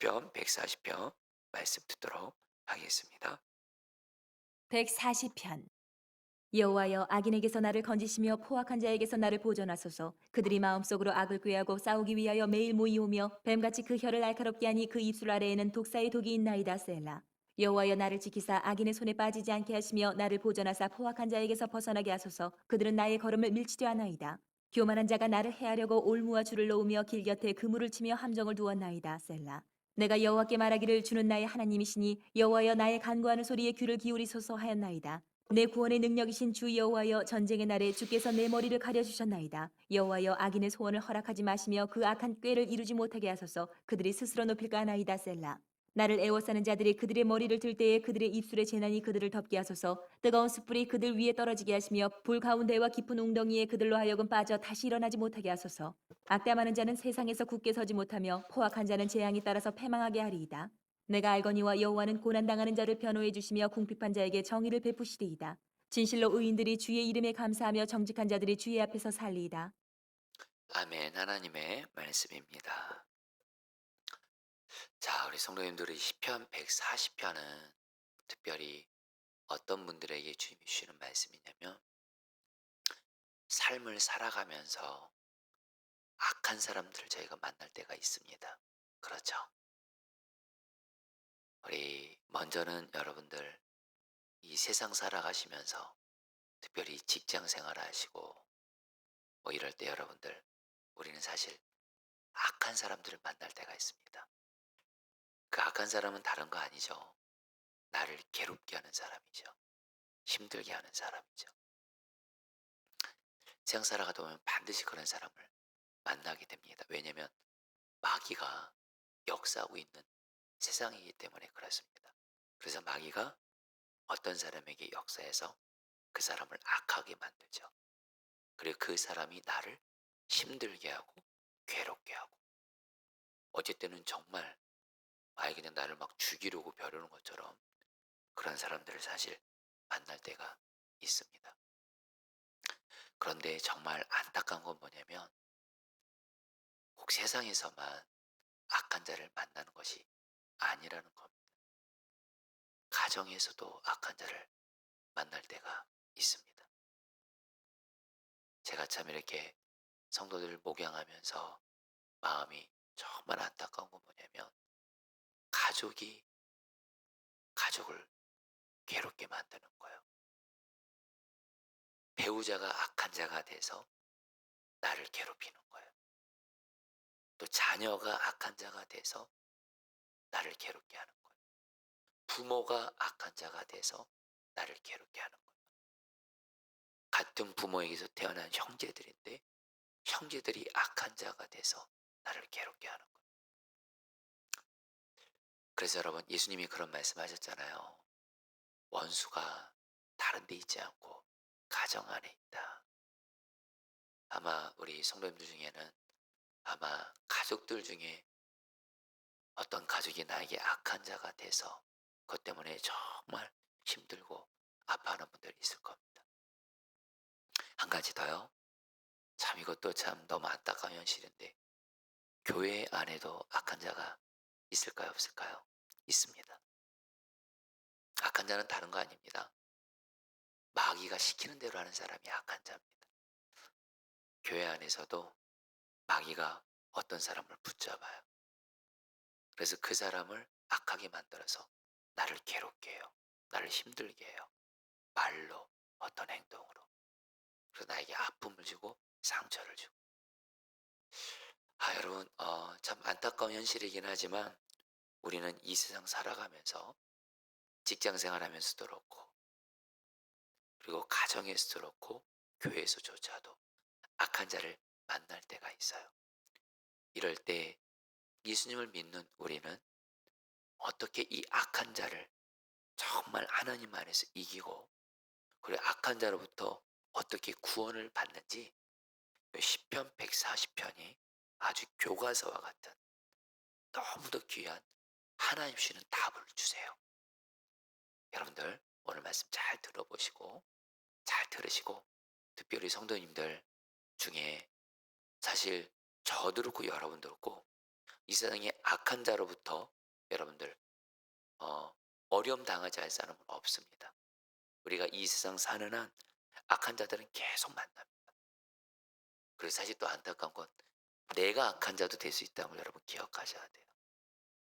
시편 140편 말씀 듣도록 하겠습니다. 140편. 여호와여 악인에게서 나를 건지시며 포악한 자에게서 나를 보존하소서. 그들이 마음속으로 악을 꾀하고 싸우기 위하여 매일 모이오며 뱀같이 그 혀를 날카롭게 하니 그 입술 아래에는 독사의 독이 있나이다 셀라. 여호와여 나를 지키사 악인의 손에 빠지지 않게 하시며 나를 보존하사 포악한 자에게서 벗어나게 하소서. 그들은 나의 걸음을 밀치려 하나이다. 교만한 자가 나를 해하려고 올무와 줄을 놓으며 길 곁에 그물을 치며 함정을 두었나이다 셀라 내가 여호와께 말하기를 주는 나의 하나님이시니 여호와여 나의 간구하는 소리에 귀를 기울이소서 하였나이다. 내 구원의 능력이신 주 여호와여 전쟁의 날에 주께서 내 머리를 가려 주셨나이다. 여호와여 악인의 소원을 허락하지 마시며 그 악한 꾀를 이루지 못하게 하소서. 그들이 스스로 높일까 하나이다 셀라. 나를 애워싸는 자들이 그들의 머리를 들 때에 그들의 입술의 재난이 그들을 덮게 하소서. 뜨거운 숯불이 그들 위에 떨어지게 하시며 불 가운데와 깊은 웅덩이에 그들로 하여금 빠져 다시 일어나지 못하게 하소서. 악담하는 자는 세상에서 굳게 서지 못하며 포악한 자는 재앙이 따라서 패망하게 하리이다. 내가 알거니와 여호와는 고난 당하는 자를 변호해 주시며 궁핍한 자에게 정의를 베푸시리이다. 진실로 의인들이 주의 이름에 감사하며 정직한 자들이 주의 앞에서 살리이다. 아멘 하나님의 말씀입니다. 자, 우리 성도님들의 시편 140편은 특별히 어떤 분들에게 주님이 주시는 말씀이냐면 삶을 살아가면서 악한 사람들을 저희가 만날 때가 있습니다. 그렇죠? 우리 먼저는 여러분들 이 세상 살아가시면서 특별히 직장 생활을 하시고 뭐 이럴 때 여러분들 우리는 사실 악한 사람들을 만날 때가 있습니다. 그 악한 사람은 다른 거 아니죠. 나를 괴롭게 하는 사람이죠. 힘들게 하는 사람이죠. 세상 살아가다 보면 반드시 그런 사람을 만나게 됩니다. 왜냐하면 마귀가 역사하고 있는 세상이기 때문에 그렇습니다. 그래서 마귀가 어떤 사람에게 역사해서 그 사람을 악하게 만들죠. 그리고 그 사람이 나를 힘들게 하고 괴롭게 하고 어쨌 때는 정말 아예 그냥 나를 막 죽이려고 벼르는 것처럼 그런 사람들을 사실 만날 때가 있습니다. 그런데 정말 안타까운 건 뭐냐면 혹 세상에서만 악한 자를 만나는 것이 아니라는 겁니다. 가정에서도 악한 자를 만날 때가 있습니다. 제가 참 이렇게 성도들을 목양하면서 마음이 정말 안타까운 건 뭐냐면 가족이 가족을 괴롭게 만드는 거예요. 배우자가 악한 자가 돼서 나를 괴롭히는 거예요. 또 자녀가 악한 자가 돼서 나를 괴롭게 하는 거예요. 부모가 악한 자가 돼서 나를 괴롭게 하는 거예요. 같은 부모에게서 태어난 형제들인데 형제들이 악한 자가 돼서 나를 괴롭게 하는 거예요. 그래서 여러분 예수님이 그런 말씀하셨잖아요. 원수가 다른 데 있지 않고 가정 안에 있다. 아마 우리 성도님들 중에는 아마 가족들 중에 어떤 가족이 나에게 악한 자가 돼서 그것 때문에 정말 힘들고 아파하는 분들이 있을 겁니다. 한 가지 더요. 참 이것도 참 너무 안타까운 현실인데 교회 안에도 악한 자가 있을까요 없을까요? 있습니다. 악한 자는 다른 거 아닙니다. 마귀가 시키는 대로 하는 사람이 악한 자입니다. 교회 안에서도 마귀가 어떤 사람을 붙잡아요. 그래서 그 사람을 악하게 만들어서 나를 괴롭게 해요. 나를 힘들게 해요. 말로 어떤 행동으로. 그래서 나에게 아픔을 주고 상처를 주고. 아 여러분 어, 참 안타까운 현실이긴 하지만 우리는 이 세상 살아가면서 직장 생활하면서도 그렇고 그리고 가정에서도 그렇고 교회에서조차도 악한 자를 만날 때가 있어요. 이럴 때 예수님을 믿는 우리는 어떻게 이 악한 자를 정말 하나님 안에서 이기고 그리고 악한 자로부터 어떻게 구원을 받는지 시편 140편이 아주 교과서와 같은 너무도 귀한 하나님 주시는 답을 주세요. 여러분들 오늘 말씀 잘 들어보시고 잘 들으시고 특별히 성도님들 중에 사실 저도 그렇고 여러분도 그렇고 이 세상의 악한 자로부터 여러분들 어, 어려움 당하지 않을 사람은 없습니다. 우리가 이 세상 사는 한 악한 자들은 계속 만납니다. 그래서 사실 또 안타까운 건 내가 악한 자도 될 수 있다는 걸 여러분 기억하셔야 돼요.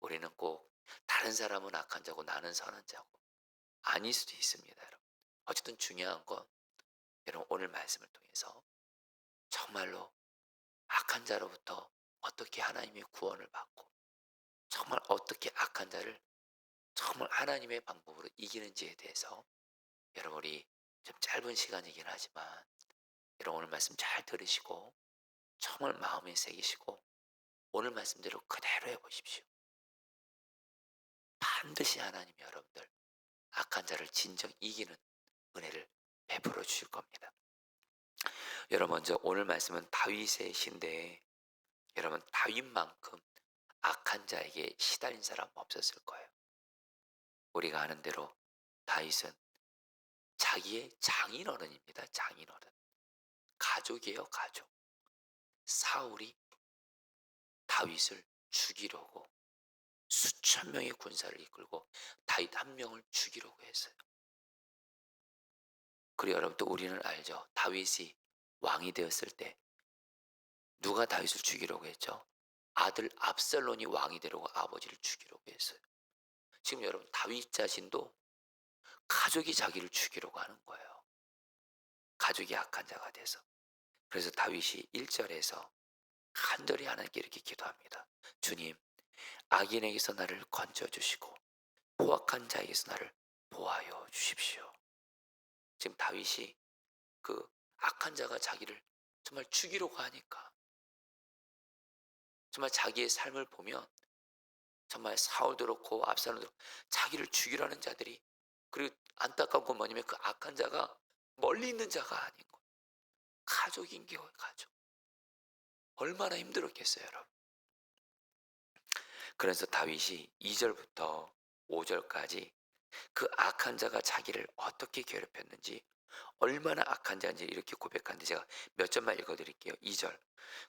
우리는 꼭 다른 사람은 악한 자고 나는 선한 자고 아닐 수도 있습니다, 여러분. 어쨌든 중요한 건 여러분 오늘 말씀을 통해서 정말로 악한 자로부터 어떻게 하나님의 구원을 받고 정말 어떻게 악한 자를 정말 하나님의 방법으로 이기는지에 대해서 여러분이 좀 짧은 시간이긴 하지만 여러분 오늘 말씀 잘 들으시고 정말 마음에 새기시고 오늘 말씀대로 그대로 해보십시오. 반드시 하나님이 여러분들 악한 자를 진정 이기는 은혜를 베풀어 주실 겁니다. 여러분 먼저 오늘 말씀은 다윗의 시인데 여러분 다윗만큼 악한 자에게 시달린 사람 없었을 거예요. 우리가 아는 대로 다윗은 자기의 장인어른입니다. 장인어른. 가족이에요, 가족. 사울이 다윗을 죽이려고 수천 명의 군사를 이끌고 다윗 한 명을 죽이려고 했어요. 그리고 여러분 또 우리는 알죠. 다윗이 왕이 되었을 때 누가 다윗을 죽이려고 했죠? 아들 압살론이 왕이 되려고 아버지를 죽이려고 했어요. 지금 여러분 다윗 자신도 가족이 자기를 죽이려고 하는 거예요. 가족이 악한 자가 돼서. 그래서 다윗이 1절에서 간절히 하나님께 이렇게 기도합니다. 주님, 악인에게서 나를 건져 주시고 포악한 자에게서 나를 보하여 주십시오. 지금 다윗이 그 악한 자가 자기를 정말 죽이려고 하니까 정말 자기의 삶을 보면 정말 사울도 그렇고 압살롬도 그렇고 자기를 죽이려는 자들이 그리고 안타까운 건 뭐냐면 그 악한 자가 멀리 있는 자가 아닌 거예요. 가족인 게 가족. 얼마나 힘들었겠어요, 여러분. 그래서 다윗이 2절부터 5절까지 그 악한 자가 자기를 어떻게 괴롭혔는지 얼마나 악한 자인지 이렇게 고백하는데 제가 몇 점만 읽어드릴게요. 2절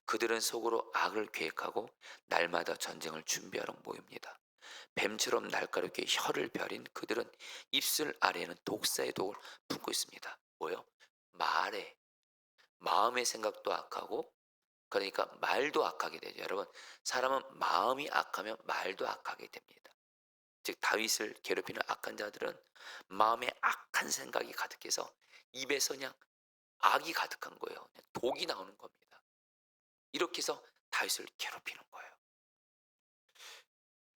그들은 속으로 악을 계획하고 날마다 전쟁을 준비하러 모입니다. 뱀처럼 날카롭게 혀를 벼린 그들은 입술 아래에는 독사의 독을 품고 있습니다. 뭐요? 말에 마음의 생각도 악하고 그러니까 말도 악하게 되죠. 여러분 사람은 마음이 악하면 말도 악하게 됩니다. 즉 다윗을 괴롭히는 악한 자들은 마음에 악한 생각이 가득해서 입에서 그냥 악이 가득한 거예요. 독이 나오는 겁니다. 이렇게 해서 다윗을 괴롭히는 거예요.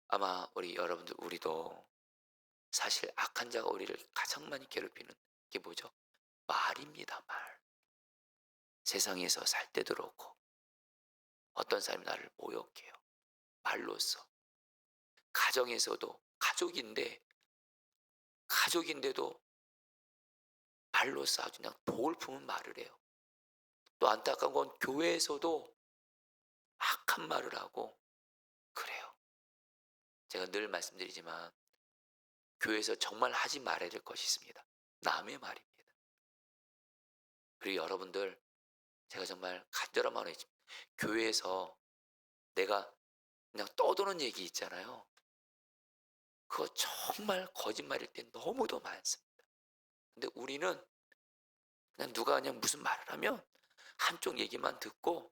아마 우리 여러분들 우리도 사실 악한 자가 우리를 가장 많이 괴롭히는 게 뭐죠? 말입니다. 말. 세상에서 살 때도 그렇고 어떤 사람이 나를 모욕해요. 말로써. 가정에서도 가족인데 가족인데도 말로써 아주 그냥 독을 품은 말을 해요. 또 안타까운 건 교회에서도 악한 말을 하고 그래요. 제가 늘 말씀드리지만 교회에서 정말 하지 말아야 될 것이 있습니다. 남의 말입니다. 그리고 여러분들 제가 정말 간절한 했지만 교회에서 내가 그냥 떠도는 얘기 있잖아요. 그거 정말 거짓말일 때 너무도 많습니다. 근데 우리는 그냥 누가 그냥 무슨 말을 하면 한쪽 얘기만 듣고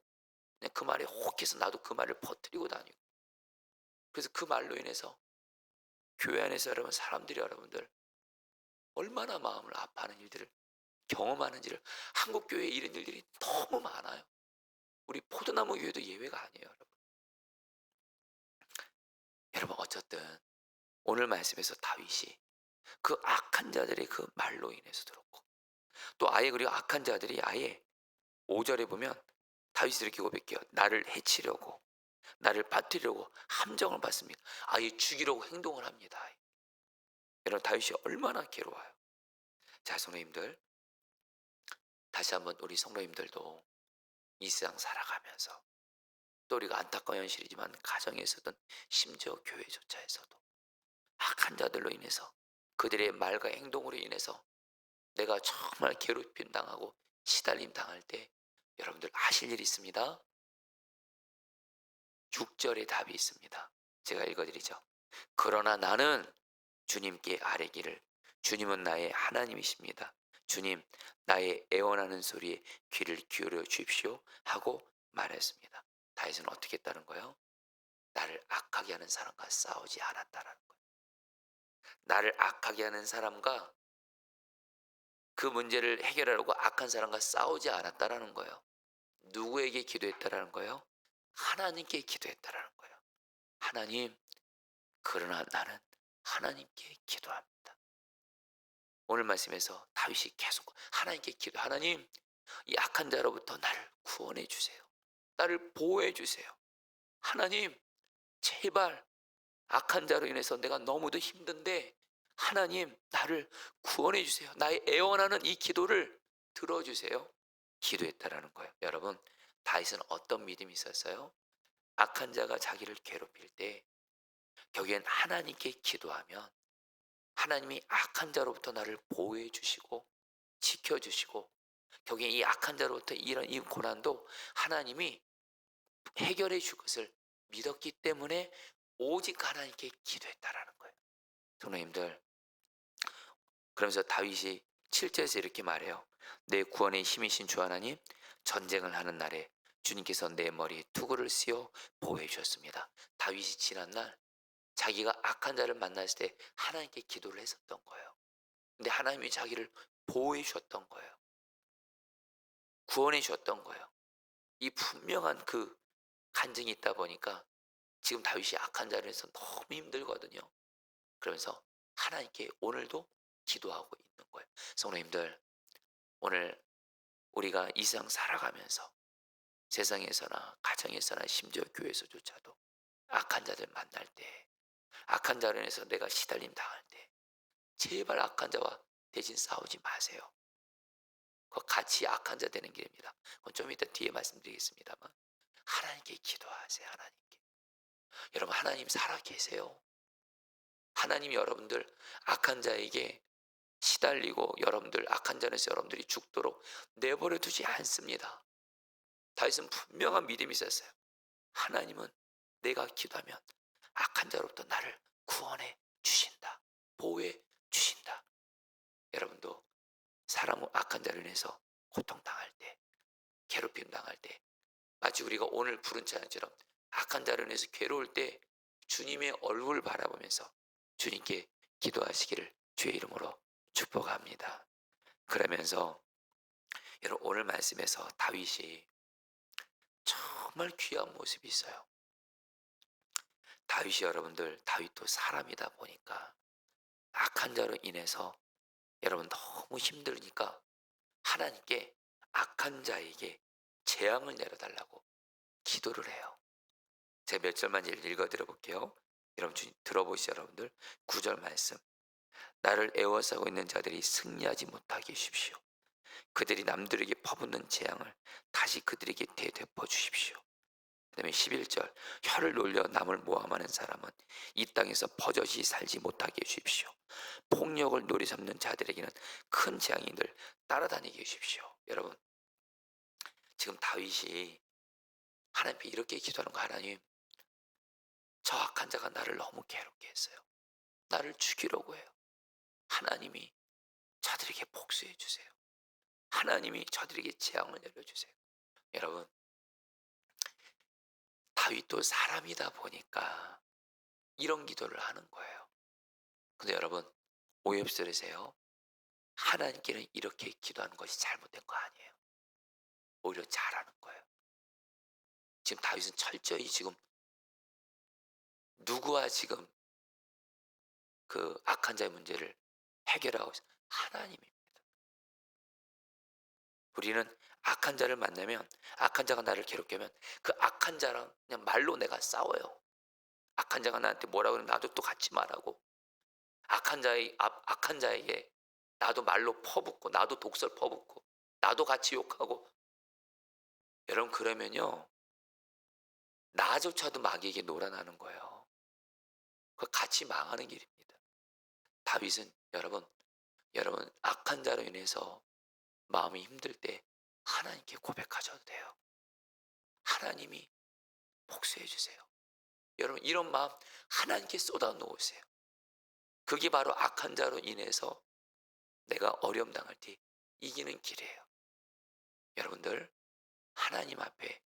그냥 그 말에 혹해서 나도 그 말을 퍼뜨리고 다니고 그래서 그 말로 인해서 교회 안에서 여러분 사람들이 여러분들 얼마나 마음을 아파하는 일들을 경험하는지를 한국 교회에 이런 일들이 너무 많아요. 우리 포도나무 교회도 예외가 아니에요, 여러분. 여러분 어쨌든 오늘 말씀에서 다윗이 그 악한 자들의 그 말로 인해서 들었고 또 아예 그리고 악한 자들이 아예 5절에 보면 다윗이 이렇게 고백해요. 나를 해치려고 나를 빠뜨리려고 함정을 받습니다. 아예 죽이려고 행동을 합니다. 여러분 다윗이 얼마나 괴로워요. 자 성도님들 다시 한번 우리 성도님들도 이 세상 살아가면서 또 우리가 안타까운 현실이지만 가정에서든 심지어 교회조차에서도 악한 자들로 인해서 그들의 말과 행동으로 인해서 내가 정말 괴롭힘 당하고 시달림 당할 때 여러분들 아실 일이 있습니다. 6절에 답이 있습니다. 제가 읽어드리죠. 그러나 나는 주님께 아뢰기를 주님은 나의 하나님이십니다. 주님 나의 애원하는 소리에 귀를 기울여 주십시오 하고 말했습니다. 다윗은 어떻게 했다는 거예요? 나를 악하게 하는 사람과 싸우지 않았다라는 거예요. 나를 악하게 하는 사람과 그 문제를 해결하려고 악한 사람과 싸우지 않았다라는 거예요. 누구에게 기도했다라는 거예요? 하나님께 기도했다라는 거예요. 하나님, 그러나 나는 하나님께 기도합니다. 오늘 말씀에서 다윗이 계속 하나님께 기도, 하나님, 이 악한 자로부터 나를 구원해 주세요. 나를 보호해 주세요. 하나님, 제발 악한 자로 인해서 내가 너무도 힘든데 하나님 나를 구원해 주세요. 나의 애원하는 이 기도를 들어 주세요. 기도했다라는 거예요. 여러분 다윗은 어떤 믿음이 있었어요? 악한 자가 자기를 괴롭힐 때 결국엔 하나님께 기도하면 하나님이 악한 자로부터 나를 보호해 주시고 지켜 주시고 결국엔 이 악한 자로부터 이런 이 고난도 하나님이 해결해 줄 것을 믿었기 때문에 오직 하나님께 기도했다라는 거예요. 성도님들 그러면서 다윗이 7절에서 이렇게 말해요. 내 구원의 힘이신 주 하나님 전쟁을 하는 날에 주님께서 내 머리에 투구를 씌워 보호해 주셨습니다. 다윗이 지난 날 자기가 악한 자를 만났을 때 하나님께 기도를 했었던 거예요. 근데 하나님이 자기를 보호해 주셨던 거예요. 구원해 주셨던 거예요. 이 분명한 그 간증이 있다 보니까 지금 다윗이 악한 자리에서 너무 힘들거든요. 그러면서 하나님께 오늘도 기도하고 있는 거예요. 성도님들, 오늘 우리가 이 세상 살아가면서 세상에서나 가정에서나 심지어 교회에서조차도 악한 자들 만날 때, 악한 자로 인해서 내가 시달림 때, 제발 악한 자와 대신 싸우지 마세요. 그 같이 악한 자 되는 길입니다. 그건 좀 이따 뒤에 말씀드리겠습니다만 하나님께 기도하세요. 하나님께. 여러분 하나님 살아 계세요. 하나님이 여러분들 악한 자에게 시달리고 여러분들 악한 자에서 여러분들이 죽도록 내버려 두지 않습니다. 다윗은 분명한 믿음이 있었어요. 하나님은 내가 기도하면 악한 자로부터 나를 구원해 주신다. 보호해 주신다. 여러분도 사람 악한 자로 인해서 고통당할 때, 괴롭힘 당할 때, 마치 우리가 오늘 부른 찬양처럼 악한 자로 인해서 괴로울 때 주님의 얼굴 바라보면서 주님께 기도하시기를 주의 이름으로 축복합니다. 그러면서 여러분 오늘 말씀에서 다윗이 정말 귀한 모습이 있어요. 다윗이 여러분들 다윗도 사람이다 보니까 악한 자로 인해서 여러분 너무 힘들으니까 하나님께 악한 자에게 재앙을 내려달라고 기도를 해요. 제가 몇 절만 읽어 드려 볼게요. 여러분 주 들어보시죠 여러분들. 9절 말씀. 나를 애워싸고 있는 자들이 승리하지 못하게 해주십시오. 그들이 남들에게 퍼붓는 재앙을 다시 그들에게 대되퍼 주십시오. 그 다음에 11절 혀를 놀려 남을 모함하는 사람은 이 땅에서 버젓이 살지 못하게 해 주십시오. 폭력을 노리 삼는 자들에게는 큰 재앙이 늘 따라다니게 해 주십시오. 여러분 지금 다윗이 하나님께 이렇게 기도하는 거 하나님 저 악한 자가 나를 너무 괴롭게 했어요. 나를 죽이려고 해요. 하나님이 저들에게 복수해 주세요. 하나님이 저들에게 재앙을 내려주세요. 여러분 다윗도 사람이다 보니까 이런 기도를 하는 거예요. 근데 여러분 오해 없으세요? 하나님께는 이렇게 기도하는 것이 잘못된 거 아니에요. 오히려 잘하는 거예요. 지금 다윗은 철저히 지금 누구와 지금 그 악한 자의 문제를 해결하고 있어요. 하나님입니다. 우리는 악한 자를 만나면 악한 자가 나를 괴롭게 하면 그 악한 자랑 그냥 말로 내가 싸워요. 악한 자가 나한테 뭐라 그러면 나도 또 같이 말하고 악한 자의 악- 악한 자에게 나도 말로 퍼붓고 나도 독설 퍼붓고 나도 같이 욕하고 여러분 그러면요 나조차도 마귀에게 놀아나는 거예요. 그 같이 망하는 길입니다. 다윗은 여러분 여러분 악한 자로 인해서 마음이 힘들 때 하나님께 고백하셔도 돼요. 하나님이 복수해 주세요. 여러분 이런 마음 하나님께 쏟아 놓으세요. 그게 바로 악한 자로 인해서 내가 어려움 당할 때 이기는 길이에요. 여러분들 하나님 앞에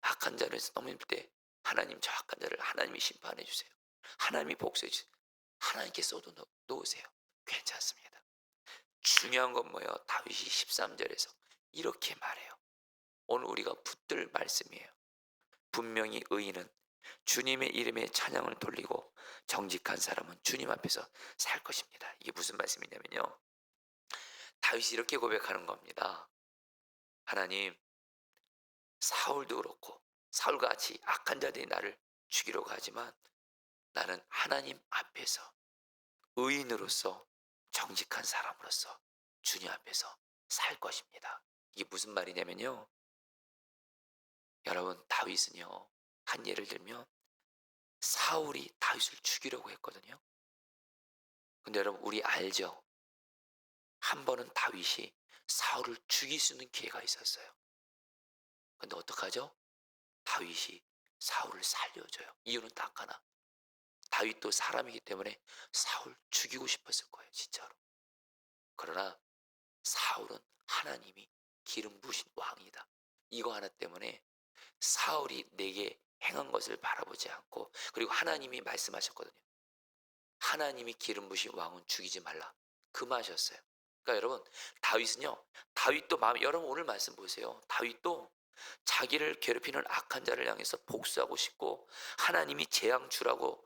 악한 자를 넘을 때 하나님 저 악한 자를 하나님이 심판해 주세요. 하나님이 복수해 주세요. 하나님께 쏟아 놓- 놓으세요. 괜찮습니다. 중요한 건 뭐예요? 다윗이 13절에서 이렇게 말해요. 오늘 우리가 붙들 말씀이에요. 분명히 의인은 주님의 이름에 찬양을 돌리고 정직한 사람은 주님 앞에서 살 것입니다. 이게 무슨 말씀이냐면요. 다윗이 이렇게 고백하는 겁니다. 하나님, 사울도 그렇고 사울과 같이 악한 자들이 나를 죽이려고 하지만 나는 하나님 앞에서 의인으로서 정직한 사람으로서 주님 앞에서 살 것입니다. 이게 무슨 말이냐면요. 여러분 다윗은요. 한 예를 들면 사울이 다윗을 죽이려고 했거든요. 근데 여러분 우리 알죠? 한 번은 다윗이 사울을 죽일 수 있는 기회가 있었어요. 근데 어떡하죠? 다윗이 사울을 살려줘요. 이유는 딱 하나. 다윗도 사람이기 때문에 사울 죽이고 싶었을 거예요, 진짜로. 그러나 사울은 하나님이 기름 부신 왕이다. 이거 하나 때문에 사울이 내게 행한 것을 바라보지 않고 그리고 하나님이 말씀하셨거든요. 하나님이 기름 부신 왕은 죽이지 말라. 금하셨어요. 그러니까 여러분 다윗은요. 다윗도 마음 여러분 오늘 말씀 보세요. 다윗도 자기를 괴롭히는 악한 자를 향해서 복수하고 싶고 하나님이 재앙 주라고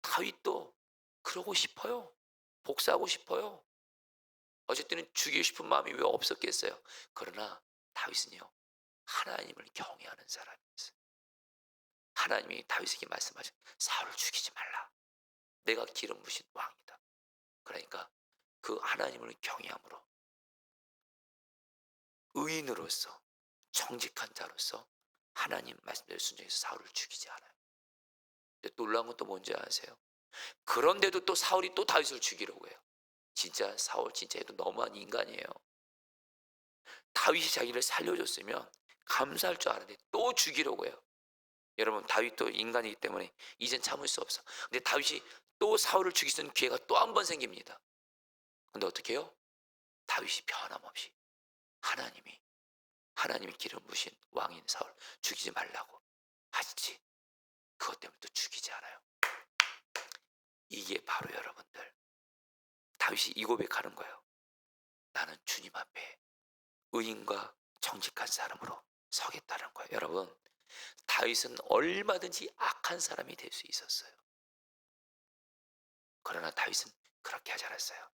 다윗도 그러고 싶어요. 복수하고 싶어요. 어쨌든 죽이고 싶은 마음이 왜 없었겠어요. 그러나 다윗은요. 하나님을 경외하는 사람이었어요. 하나님이 다윗에게 말씀하신 사울을 죽이지 말라. 내가 기름 부신 왕이다. 그러니까 그 하나님을 경외함으로 의인으로서 정직한 자로서 하나님 말씀대로 순종해서 사울을 죽이지 않아요. 놀라운 건또 뭔지 아세요? 그런데도 또 사울이 또 다윗을 죽이려고 해요. 진짜 사울 진짜 얘도 너무한 인간이에요. 다윗이 자기를 살려줬으면 감사할 줄 아는데 또 죽이려고 해요. 여러분 다윗도 인간이기 때문에 이젠 참을 수 없어. 근데 다윗이 또 사울을 죽일 수 있는 기회가 또 한 번 생깁니다. 근데 어떻게 해요? 다윗이 변함없이 하나님이 하나님이 기름 부신 왕인 사울 죽이지 말라고 하시지. 그것 때문에 또 죽이지 않아요. 이게 바로 여러분들 다윗이 이 고백하는 거예요. 나는 주님 앞에 의인과 정직한 사람으로 서겠다는 거예요. 여러분 다윗은 얼마든지 악한 사람이 될 수 있었어요. 그러나 다윗은 그렇게 하지 않았어요.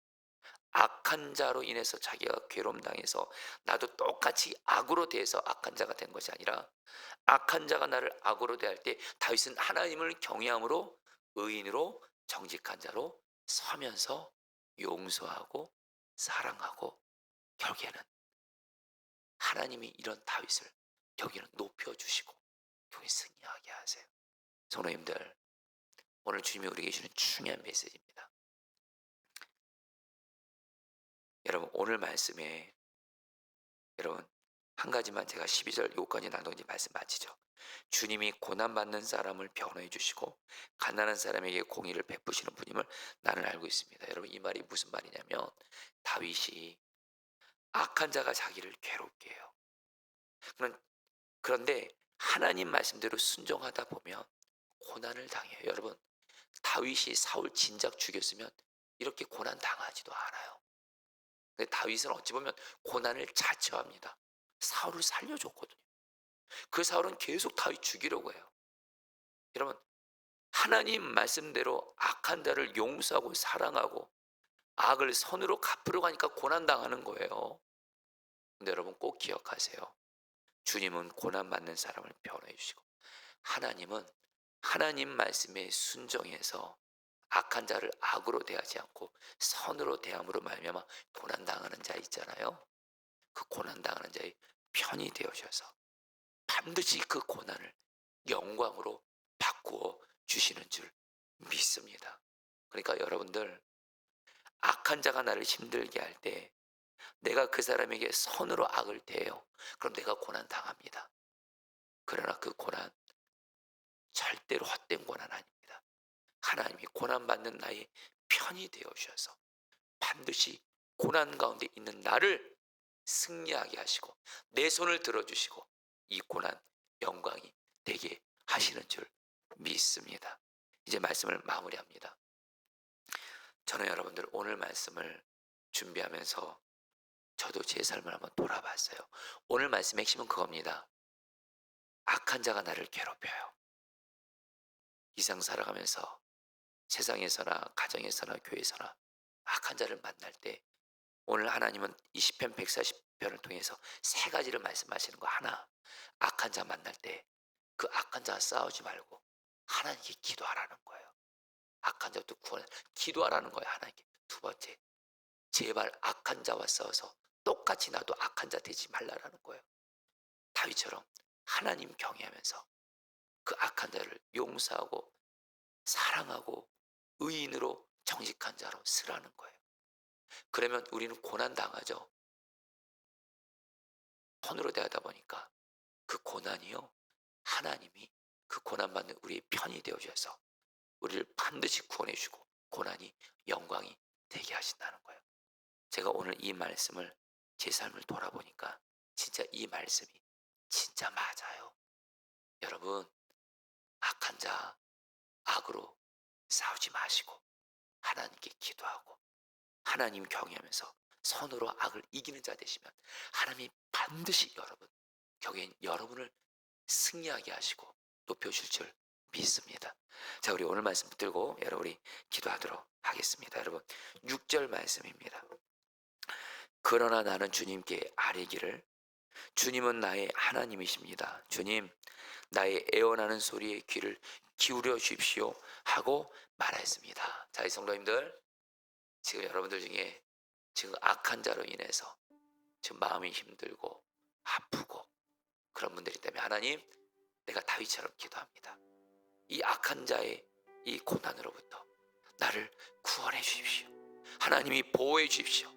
악한 자로 인해서 자기가 괴로움 당해서 나도 똑같이 악으로 대해서 악한 자가 된 것이 아니라 악한 자가 나를 악으로 대할 때 다윗은 하나님을 경외함으로 의인으로 정직한 자로 서면서 용서하고 사랑하고 결국에는 하나님이 이런 다윗을 여기는 높여주시고 여기 승리하게 하세요. 성도님들 오늘 주님이 우리에게 주는 중요한 메시지입니다. 여러분 오늘 말씀에 여러분 한 가지만 제가 12절 요까지 나누니 말씀 마치죠. 주님이 고난받는 사람을 변호해 주시고 가난한 사람에게 공의를 베푸시는 분임을 나는 알고 있습니다. 여러분 이 말이 무슨 말이냐면 다윗이 악한 자가 자기를 괴롭게 해요. 그런- 그런데 하나님 말씀대로 순종하다 보면 고난을 당해요. 여러분 다윗이 사울 진작 죽였으면 이렇게 고난 당하지도 않아요. 근데 다윗은 어찌 보면 고난을 자처합니다. 사울을 살려줬거든요. 그 사울은 계속 다윗 죽이려고 해요. 여러분 하나님 말씀대로 악한 자를 용서하고 사랑하고 악을 선으로 갚으려고 하니까 고난 당하는 거예요. 근데 여러분 꼭 기억하세요. 주님은 고난 받는 사람을 변호해 주시고 하나님은 하나님 말씀에 순종해서 악한 자를 악으로 대하지 않고 선으로 대함으로 말미암아 고난 당하는 자 있잖아요. 그 고난 당하는 자의 편이 되어셔서 반드시 그 고난을 영광으로 바꾸어 주시는 줄 믿습니다. 그러니까 여러분들 악한 자가 나를 힘들게 할 때 내가 그 사람에게 선으로 악을 대해요. 그럼 내가 고난 당합니다. 그러나 그 고난 절대로 헛된 고난 아닙니다. 하나님이 고난 받는 나의 편이 되어 주셔서 반드시 고난 가운데 있는 나를 승리하게 하시고 내 손을 들어 주시고 이 고난 영광이 되게 하시는 줄 믿습니다. 이제 말씀을 마무리합니다. 저는 여러분들 오늘 말씀을 준비하면서 저도 제 삶을 한번 돌아봤어요. 오늘 말씀 핵심은 그겁니다. 악한 자가 나를 괴롭혀요. 이상 살아가면서 세상에서나 가정에서나 교회에서나 악한 자를 만날 때 오늘 하나님은 이 시편 140편을 통해서 세 가지를 말씀하시는 거 하나 악한 자 만날 때 그 악한 자와 싸우지 말고 하나님께 기도하라는 거예요. 악한 자부터 구원 기도하라는 거예요 하나님께. 두 번째 제발 악한 자와 싸워서 똑같이 나도 악한 자 되지 말라라는 거예요. 다윗처럼 하나님 경외하면서 그 악한 자를 용서하고 사랑하고 의인으로 정직한 자로 쓰라는 거예요. 그러면 우리는 고난 당하죠. 손으로 대하다 보니까 그 고난이요 하나님이 그 고난 받는 우리의 편이 되어 주셔서 우리를 반드시 구원해 주고 고난이 영광이 되게 하신다는 거예요. 제가 오늘 이 말씀을 제 삶을 돌아보니까 진짜 이 말씀이 진짜 맞아요. 여러분 악한 자 악으로 싸우지 마시고 하나님께 기도하고 하나님 경외하면서 선으로 악을 이기는 자 되시면 하나님이 반드시 여러분 경외인 여러분을 승리하게 하시고 높여줄 줄 믿습니다. 자 우리 오늘 말씀 붙들고 여러분 우리 기도하도록 하겠습니다. 여러분 6절 말씀입니다. 그러나 나는 주님께 아뢰기를 주님은 나의 하나님이십니다. 주님 나의 애원하는 소리에 귀를 기울여 주십시오 하고 말했습니다. 자, 이 성도님들 지금 여러분들 중에 지금 악한 자로 인해서 지금 마음이 힘들고 아프고 그런 분들이 때문에 하나님 내가 다윗처럼 기도합니다. 이 악한 자의 이 고난으로부터 나를 구원해 주십시오. 하나님이 보호해 주십시오.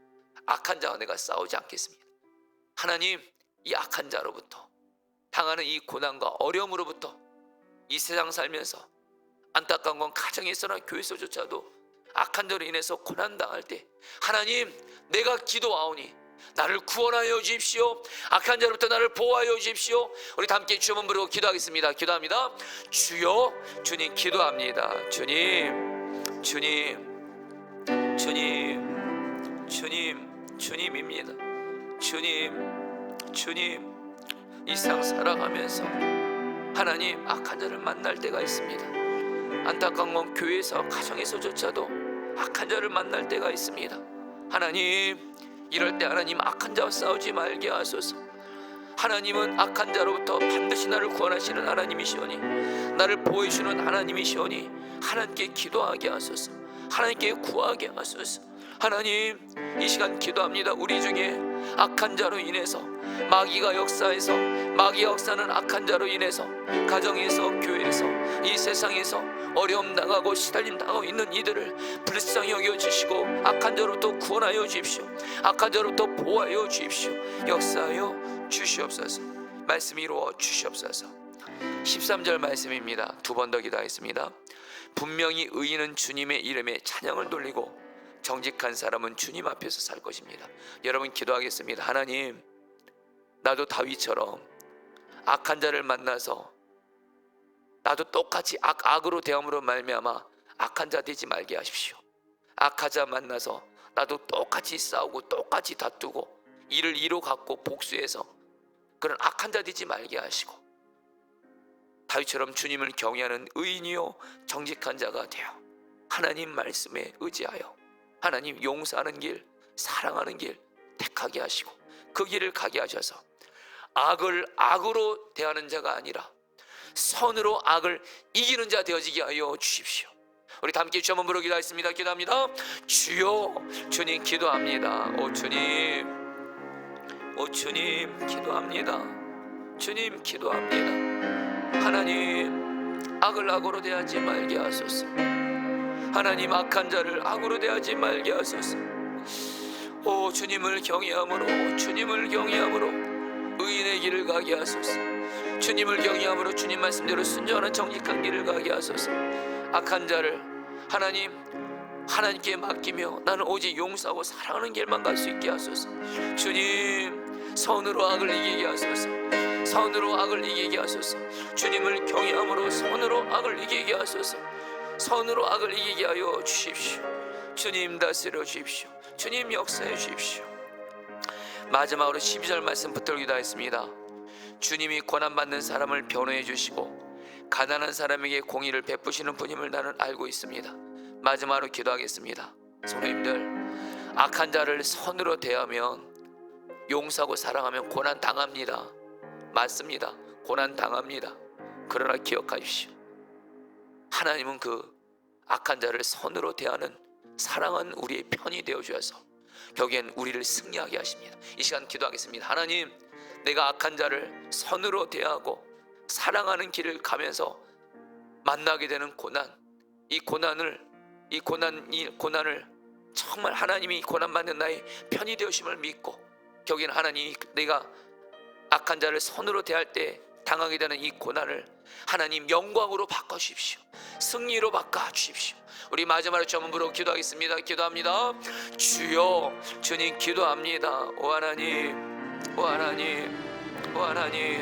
악한 자와 내가 싸우지 않겠습니다. 하나님 이 악한 자로부터 당하는 이 고난과 어려움으로부터 이 세상 살면서 안타까운 건 가정에서나 교회에서조차도 악한 자로 인해서 고난 당할 때 하나님 내가 기도하오니 나를 구원하여 주십시오. 악한 자로부터 나를 보호하여 주십시오. 우리 다 함께 주여 부르고 기도하겠습니다. 기도합니다. 주여 주님 기도합니다. 주님 주님 주님 주님 주님입니다. 주님 주님 이 세상 살아가면서 하나님 악한 자를 만날 때가 있습니다. 안타까운 건 교회에서 가정에서조차도 악한 자를 만날 때가 있습니다. 하나님 이럴 때 하나님 악한 자와 싸우지 말게 하소서. 하나님은 악한 자로부터 반드시 나를 구원하시는 하나님이시오니 나를 보호해 주는 하나님이시오니 하나님께 기도하게 하소서. 하나님께 구하게 하소서. 하나님 이 시간 기도합니다. 우리 중에 악한 자로 인해서 마귀가 역사해서 마귀 역사는 악한 자로 인해서 가정에서 교회에서 이 세상에서 어려움 당하고 시달림 당하고 있는 이들을 불쌍히 여겨 주시고 악한 자로부터 구원하여 주십시오. 악한 자로부터 보호하여 주십시오. 역사하여 주시옵소서. 말씀 이루어 주시옵소서. 13절 말씀입니다. 두 번 더 기도하겠습니다. 분명히 의인은 주님의 이름에 찬양을 돌리고 정직한 사람은 주님 앞에서 살 것입니다. 여러분 기도하겠습니다. 하나님, 나도 다윗처럼 악한 자를 만나서 나도 똑같이 악 악으로 대함으로 말미암아 악한 자 되지 말게 하십시오. 악한 자 만나서 나도 똑같이 싸우고 똑같이 다투고 이를 이로 갖고 복수해서 그런 악한 자 되지 말게 하시고 다윗처럼 주님을 경외하는 의인이요 정직한 자가 되어 하나님 말씀에 의지하여 하나님 용서하는 길, 사랑하는 길 택하게 하시고 그 길을 가게 하셔서 악을 악으로 대하는 자가 아니라 선으로 악을 이기는 자 되어지게 하여 주십시오. 우리 다 함께 주 한번 부르기도 하겠습니다. 기도합니다. 주여, 주님 기도합니다. 오 주님, 오 주님 기도합니다. 주님 기도합니다. 하나님, 악을 악으로 대하지 말게 하소서. 하나님 악한 자를 악으로 대하지 말게 하소서. 오 주님을 경외함으로 주님을 경외함으로 의인의 길을 가게 하소서. 주님을 경외함으로 주님 말씀대로 순종하는 정직한 길을 가게 하소서. 악한 자를 하나님 하나님께 맡기며 나는 오직 용서하고 사랑하는 길만 갈 수 있게 하소서. 주님 선으로 악을 이기게 하소서. 선으로 악을 이기게 하소서. 주님을 경외함으로 선으로 악을 이기게 하소서. 선으로 악을 이기게 하여 주십시오. 주님 다스려 주십시오. 주님 역사해 주십시오. 마지막으로 12절 말씀 붙들기도 했습니다 주님이 고난받는 사람을 변호해 주시고 가난한 사람에게 공의를 베푸시는 분임을 나는 알고 있습니다. 마지막으로 기도하겠습니다. 성도님들 악한 자를 선으로 대하면 용서하고 사랑하면 고난 당합니다. 맞습니다. 고난 당합니다. 그러나 기억하십시오. 하나님은 그 악한 자를 선으로 대하는 사랑한 우리의 편이 되어 주셔서 결국엔 우리를 승리하게 하십니다. 이 시간 기도하겠습니다. 하나님, 내가 악한 자를 선으로 대하고 사랑하는 길을 가면서 만나게 되는 고난, 이 고난을 이 고난 이 고난을 정말 하나님이 이 고난 받는 나의 편이 되심을 믿고 결국엔 하나님이 내가 악한 자를 선으로 대할 때 당하게 되는 이 고난을 하나님 영광으로 바꿔 주십시오. 승리로 바꿔 주십시오. 우리 마지막으로 전문부로 기도하겠습니다. 기도합니다. 주여, 주님 기도합니다. 오 하나님, 오 하나님, 오 하나님.